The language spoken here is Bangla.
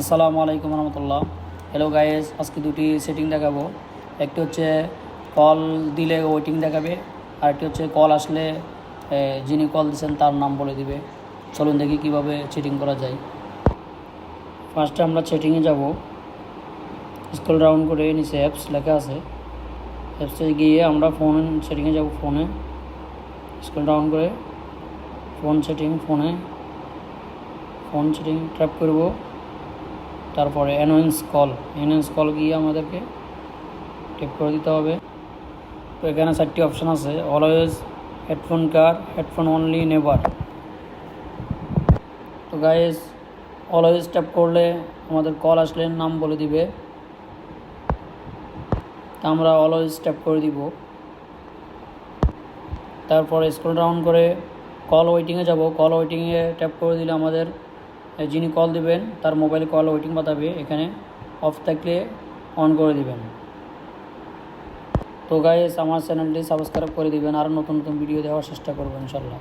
আসসালামু আলাইকুম রহমতুল্লাহ। হ্যালো গাইস আজকে দুটি সেটিং দেখাবো। একটি হচ্ছে কল দিলে ওয়েটিং দেখাবে আর একটি হচ্ছে কল আসলে যিনি কল দিচ্ছেন তার নাম বলে দিবে। চলুন দেখি কীভাবে সেটিং করা যায়। ফার্স্টে আমরা সেটিংয়ে যাব। স্কুল ডাউন করে নিচে অ্যাপস লেখা আছে। অ্যাপসে গিয়ে আমরা ফোন সেটিংয়ে যাব ফোনে স্কুল ডাউন করে ফোন সেটিং ফোনে ফোন সেটিং ট্র্যাপ করব। তারপরে অ্যানোয়েন্স কল অ্যানোয়েন্স কল গিয়ে আমাদেরকে টেপ করে দিতে হবে। তো এখানে চারটি অপশান আছে always headphone car headphone only never তো গাইজ অলওয়েজ ট্যাপ করলে আমাদের কল আসলে নাম বলে দিবে। তা আমরা অলওয়েজ ট্যাপ করে দিব। তারপরে স্ক্রল ডাউন করে কল ওয়েটিংয়ে যাব। কল ওয়েটিংয়ে ট্যাপ করে দিলে আমাদের যিনি কল দেবেন, তার মোবাইলে কল ওয়েটিং বাতাবে এখানে অফ থাকলে অন করে দিবেন। তো গাইস আমার চ্যানেলটি সাবস্ক্রাইব করে দিবেন, আর নতুন নতুন ভিডিও দেওয়ার চেষ্টা করবেন ইনশাল্লাহ।